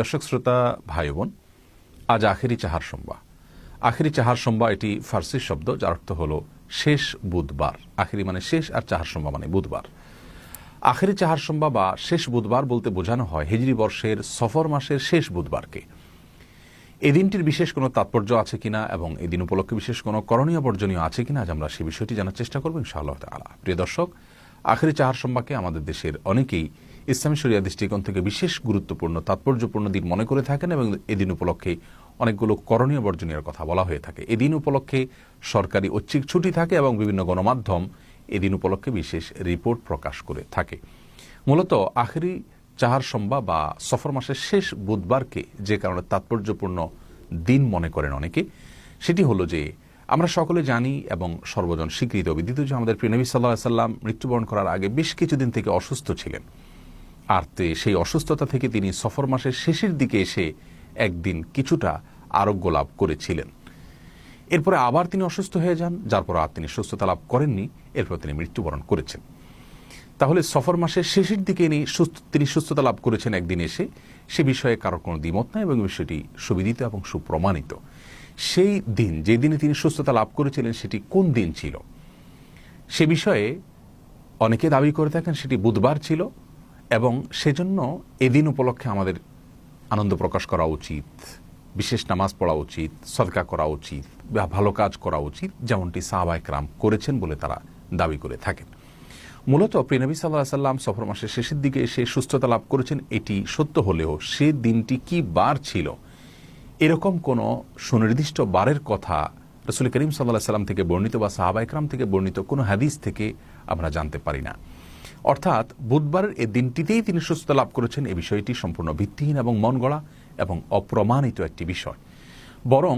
দর্শক, শ্রোতা ভাই বোন আজ আখেরি চাহার সোমবা আখেরি চাহার সোমবা এটি ফার্সি শব্দ, যার অর্থ হল শেষ বুধবার। আখেরি মানে শেষ আর চাহার সোমবা মানে বুধবার। আখেরি চাহার সোমবা বা শেষ বুধবার বলতে বোঝানো হয় হিজরি বর্ষের সফর মাসের শেষ বুধবারকে। এই দিনটির বিশেষ কোনো তাৎপর্য আছে কিনা এবং এই দিন উপলক্ষে বিশেষ কোনো করণীয় বর্জনীয় আছে কিনা আজ আমরা সেই বিষয়টি জানার চেষ্টা করব ইনশাআল্লাহ তালা প্রিয় দর্শক, আখেরি চাহার সোমবাকে আমাদের দেশের অনেকেই ইসলামী শরিয়া দৃষ্টিকোণ থেকে বিশেষ গুরুত্বপূর্ণ, তাৎপর্যপূর্ণ দিন মনে করে থাকেন এবং এদিন উপলক্ষে অনেকগুলো করণীয় বর্জনীয় কথা বলা হয়ে থাকে। এদিন উপলক্ষে সরকারি ঐচ্ছিক ছুটি থাকে এবং বিভিন্ন গণমাধ্যম এদিন উপলক্ষে বিশেষ রিপোর্ট প্রকাশ করে থাকে। মূলত আখেরি চাহার সম্বা বা সফর মাসের শেষ বুধবারকে যে কারণে তাৎপর্যপূর্ণ দিন মনে করেন অনেকে, সেটি হলো যে আমরা সকলে জানি এবং সর্বজন স্বীকৃত, বিদিত যে আমাদের প্রিয় নবী সাল্লাহ সাল্লাম মৃত্যুবরণ করার আগে বেশ কিছুদিন থেকে অসুস্থ ছিলেন। আর তে সেই অসুস্থতা থেকে তিনি সফর মাসের শেষের দিকে এসে একদিন কিছুটা আরোগ্য লাভ করেছিলেন। এরপরে আবার তিনি অসুস্থ হয়ে যান, যার পর আর তিনি সুস্থতা লাভ করেননি, এরপর তিনি মৃত্যুবরণ করেছেন। তাহলে সফর মাসের শেষের দিকে ইনি সুস্থ- তিনি সুস্থতা লাভ করেছেন একদিন এসে, সে বিষয়ে কারোর কোনো দ্বিমত নাই এবং বিষয়টি সুবিদিত এবং সুপ্রমাণিত। সেই দিন যে দিনে তিনি সুস্থতা লাভ করেছিলেন, সেটি কোন দিন ছিল? সে বিষয়ে অনেকে দাবি করে থাকেন, সেটি বুধবার ছিল। এবং সেজন্য এদিন উপলক্ষে আমাদের আনন্দ প্রকাশ করা উচিত, বিশেষ নামাজ পড়া উচিত, সদকা করা উচিত, বা ভালো কাজ করা উচিত, যেমনটি সাহাবায় ক্রাম করেছেন বলে তারা দাবি করে থাকেন। মূলত প্রিনবী সাল্লাহ সাল্লাম সফর মাসের শেষের দিকে এসে সুস্থতা লাভ করেছেন। এটি সত্য হলেও সে দিনটি কি বার ছিল, এরকম কোনো সুনির্দিষ্ট বারের কথা রসুল করিম সাল্লাহ সাল্লাম থেকে বর্ণিত বা সাহাবা ইকরাম থেকে বর্ণিত কোনো হাদিস থেকে আমরা জানতে পারি না। অর্থাৎ বুধবারের এই দিনটিতেই তিনি সুস্থতা লাভ করেছেন। এ বিষয়টি সম্পূর্ণ ভিত্তিহীন এবং মন গড়া এবং অপ্রমাণিত একটি বিষয়। বরং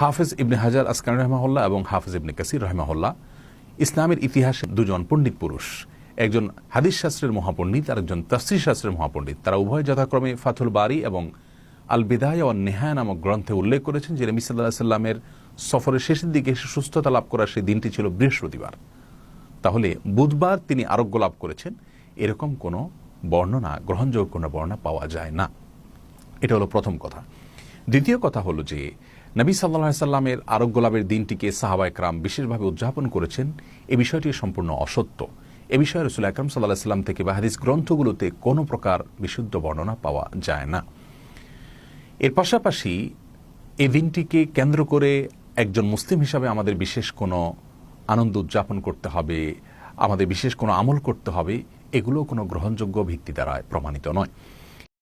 হাফেজ ইবনে হাজার আসকান রহমাহুল্লাহ এবং হাফেজ ইবনে কাসির রহমাহুল্লাহ ইসলামের ইতিহাসে দুজন পণ্ডিত পুরুষ। একজন হাদিস শাস্ত্রের মহাপণ্ডিত আর একজন তফসির শাস্ত্রের মহাপণ্ডিত। তারা উভয় যথাক্রমে ফাথুল বারি এবং আল বিদায় ও নেহায় নামক গ্রন্থে উল্লেখ করেছেন যে নবী সাল্লাহ সাল্লামের সফরের শেষের দিকে সুস্থতা লাভ করার সেই দিনটি ছিল বৃহস্পতিবার। তাহলে বুধবার তিনি আরোগ্য লাভ করেছেন। এরকম কোনো বর্ণনা, গ্রহণযোগ্য কোনো বর্ণনা পাওয়া যায় না। এটা হলো প্রথম কথা। দ্বিতীয় কথা হলো যে, নবী সাল্লাহ সাল্লামের আরোগ্য লাভের দিনটিকে সাহাবা একরাম বিশেষভাবে উদযাপন করেছেন। এ বিষয়টি সম্পূর্ণ অসত্য। এ বিষয়ে রসুল আকরম সাল্লাহ সাল্লাম থেকে বা হাদিস গ্রন্থগুলোতে কোনো প্রকার বিশুদ্ধ বর্ণনা পাওয়া যায় না। এর পাশাপাশি এই দিনটিকে কেন্দ্র করে একজন মুসলিম হিসাবে আমাদের বিশেষ কোনো আনন্দ উদযাপন করতে হবে, আমাদের বিশেষ কোনো আমল করতে হবে এগুলো কোনো গ্রহণযোগ্য ভিত্তি দ্বারা প্রমাণিত নয়।